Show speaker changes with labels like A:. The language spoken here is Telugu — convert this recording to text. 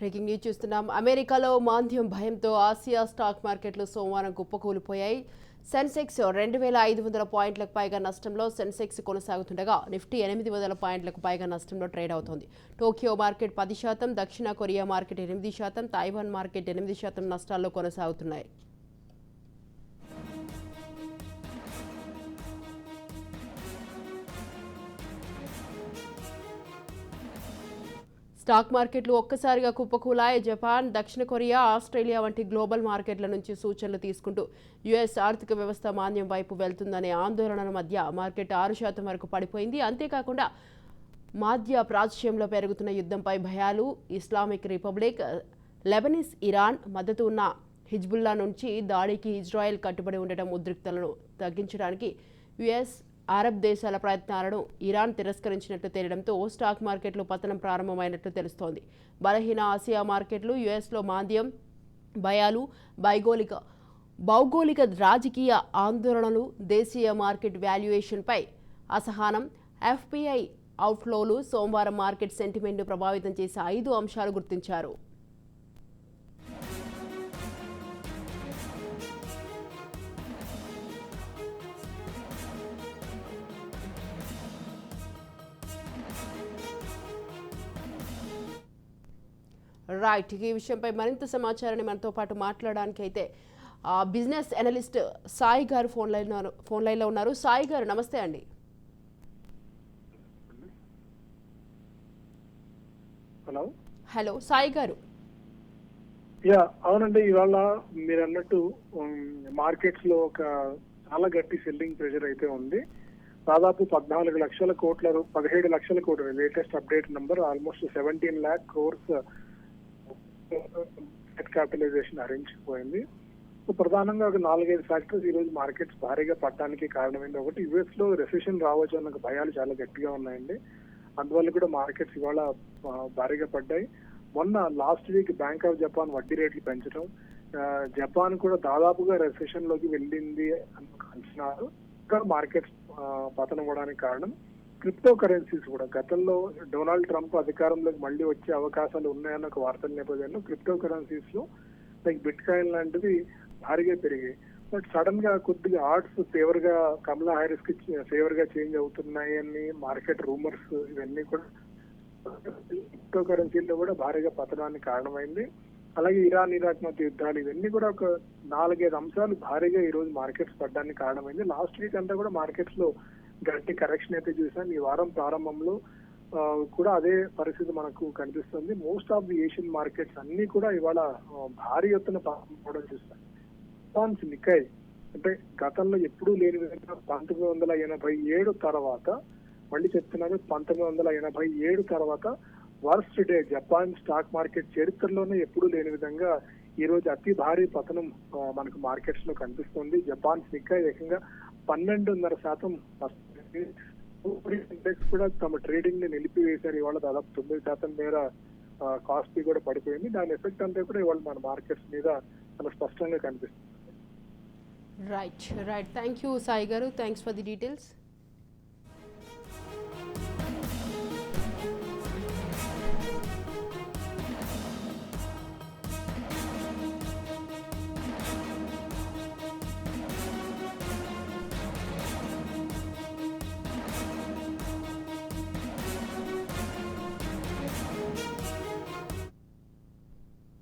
A: బ్రేకింగ్ న్యూస్ చూస్తున్నాం. అమెరికాలో మాంద్యం భయంతో ఆసియా స్టాక్ మార్కెట్లు సోమవారం కుప్పకూలిపోయాయి. సెన్సెక్స్ రెండు వేల ఐదు వందల పాయింట్లకు పైగా నష్టంలో సెన్సెక్స్ కొనసాగుతుండగా నిఫ్టీ ఎనిమిది వందల పాయింట్లకు పైగా నష్టంలో ట్రేడ్ అవుతోంది. టోక్యో మార్కెట్ పది శాతం దక్షిణ కొరియా మార్కెట్ ఎనిమిది శాతం తైవాన్ మార్కెట్ ఎనిమిది శాతం నష్టాల్లో కొనసాగుతున్నాయి. స్టాక్ మార్కెట్లు ఒక్కసారిగా కుప్పకూలాయి. జపాన్ దక్షిణ కొరియా ఆస్ట్రేలియా వంటి గ్లోబల్ మార్కెట్ల నుంచి సూచనలు తీసుకుంటూ యుఎస్ ఆర్థిక వ్యవస్థ మాన్యం వైపు వెళ్తుందనే ఆందోళనల మధ్య మార్కెట్ ఆరు శాతం వరకు పడిపోయింది. అంతేకాకుండా మాధ్య ప్రాచుర్యంలో పెరుగుతున్న యుద్ధంపై భయాలు ఇస్లామిక్ రిపబ్లిక్ లెబనీస్ ఇరాన్ మద్దతు ఉన్న హిజ్బుల్లా నుంచి దాడికి ఇజ్రాయెల్ కట్టుబడి ఉండటం ఉద్రిక్తలను తగ్గించడానికి యుఎస్ అరబ్ దేశాల ప్రయత్నాలను ఇరాన్ తిరస్కరించినట్లు తేలడంతో స్టాక్ మార్కెట్లు పతనం ప్రారంభమైనట్లు తెలుస్తోంది. బలహీన ఆసియా మార్కెట్లు యుఎస్లో మాంద్యం భయాలు భౌగోళిక భౌగోళిక రాజకీయ ఆందోళనలు దేశీయ మార్కెట్ వాల్యుయేషన్పై అసహనం ఎఫ్పిఐ అవుట్ఫ్లోలు సోమవారం మార్కెట్ సెంటిమెంట్ను ప్రభావితం చేసే ఐదు అంశాలు గుర్తించారు. రైట్. ఈ విషయంపై మరింత సమాచారాన్ని మనతో పాటు మాట్లాడడానికి అయితే బిజినెస్ అనలిస్ట్ సాయి గారు ఫోన్ లైన్ ఫోన్ లైన్లో ఉన్నారు. సాయి గారు నమస్తే అండి.
B: హలో?
A: హలో సాయి గారు.
B: యా అవునండి. ఇవాళ మీరు అన్నట్టు మార్కెట్స్లో ఒక చాలా గట్టి సెల్లింగ్ ప్రెషర్ అయితే ఉంది. దాదాపు పద్నాలుగు లక్షల కోట్ల పదిహేడు లక్షల కోట్ల latest update number almost seventeen lakh crores net capitalization హరించిపోయింది so ప్రధానంగా ఒక నాలుగైదు ఫ్యాక్టర్స్ ఈ రోజు మార్కెట్స్ భారీగా పట్టడానికి కారణమైంది. ఒకటి యుఎస్లో రెసెషన్ రావచ్చు అన్న భయాలు చాలా గట్టిగా ఉన్నాయండి. అందువల్ల కూడా మార్కెట్స్ ఇవాళ భారీగా పడ్డాయి. మొన్న last week bank of Japan వడ్డీ రేట్లు పెంచడం జపాన్ కూడా దాదాపుగా రెసెషన్లోకి వెళ్ళింది అని అంచనాలు. ఇంకా మార్కెట్స్ పతనం అవడానికి కారణం క్రిప్టో కరెన్సీస్ కూడా. గతంలో డొనాల్డ్ ట్రంప్ అధికారంలోకి మళ్ళీ వచ్చే అవకాశాలు ఉన్నాయన్న ఒక వార్తల నేపథ్యంలో క్రిప్టో కరెన్సీస్లో లైక్ బిట్ కాయిన్ లాంటివి భారీగా పెరిగాయి. బట్ సడన్గా కొద్దిగా ఆర్ట్స్ ఫేవర్గా కమలా హారిస్కి ఫేవర్గా చేంజ్ అవుతున్నాయి అని మార్కెట్ రూమర్స్ ఇవన్నీ కూడా క్రిప్టో కరెన్సీలో కూడా భారీగా పతనానికి కారణమైంది. అలాగే ఇరాన్ ఇరాక్ మధ్య యుద్ధాలు ఇవన్నీ కూడా ఒక నాలుగైదు అంశాలు భారీగా ఈ రోజు మార్కెట్స్ పడడానికి కారణమైంది. లాస్ట్ వీక్ అంతా కూడా మార్కెట్స్లో గట్టి కరెక్షన్ అయితే చూసాం. ఈ వారం ప్రారంభంలో కూడా అదే పరిస్థితి మనకు కనిపిస్తుంది. Most of the Asian markets అన్ని కూడా ఇవాళ భారీ ఎత్తున పతనం చూస్తాం జపాన్స్ నికాయ్ అంటే గతంలో ఎప్పుడూ లేని విధంగా పంతొమ్మిది వందల ఎనభై ఏడు తర్వాత మళ్ళీ చెప్తున్నాను పంతొమ్మిది వందల ఎనభై ఏడు తర్వాత worst day Japan stock market చరిత్రలోనే ఎప్పుడూ లేని విధంగా ఈ రోజు అతి భారీ పతనం మనకు మార్కెట్స్లో కనిపిస్తుంది. జపాన్ నికాయ్ ఏకంగా పన్నెండున్నర శాతం ఇండెక్స్ కూడా తమ ట్రేడింగ్ని నిలిపివేశారు. ఇవాళ దాదాపు తొమ్మిది శాతం మేర కాస్ట్ కూడా పడిపోయింది. దాని ఎఫెక్ట్ అంతా కూడా ఇవాళ మన మార్కెట్స్ మీద చాలా స్పష్టంగా కనిపిస్తుంది.
A: Right right thank you Sai garu thanks for the details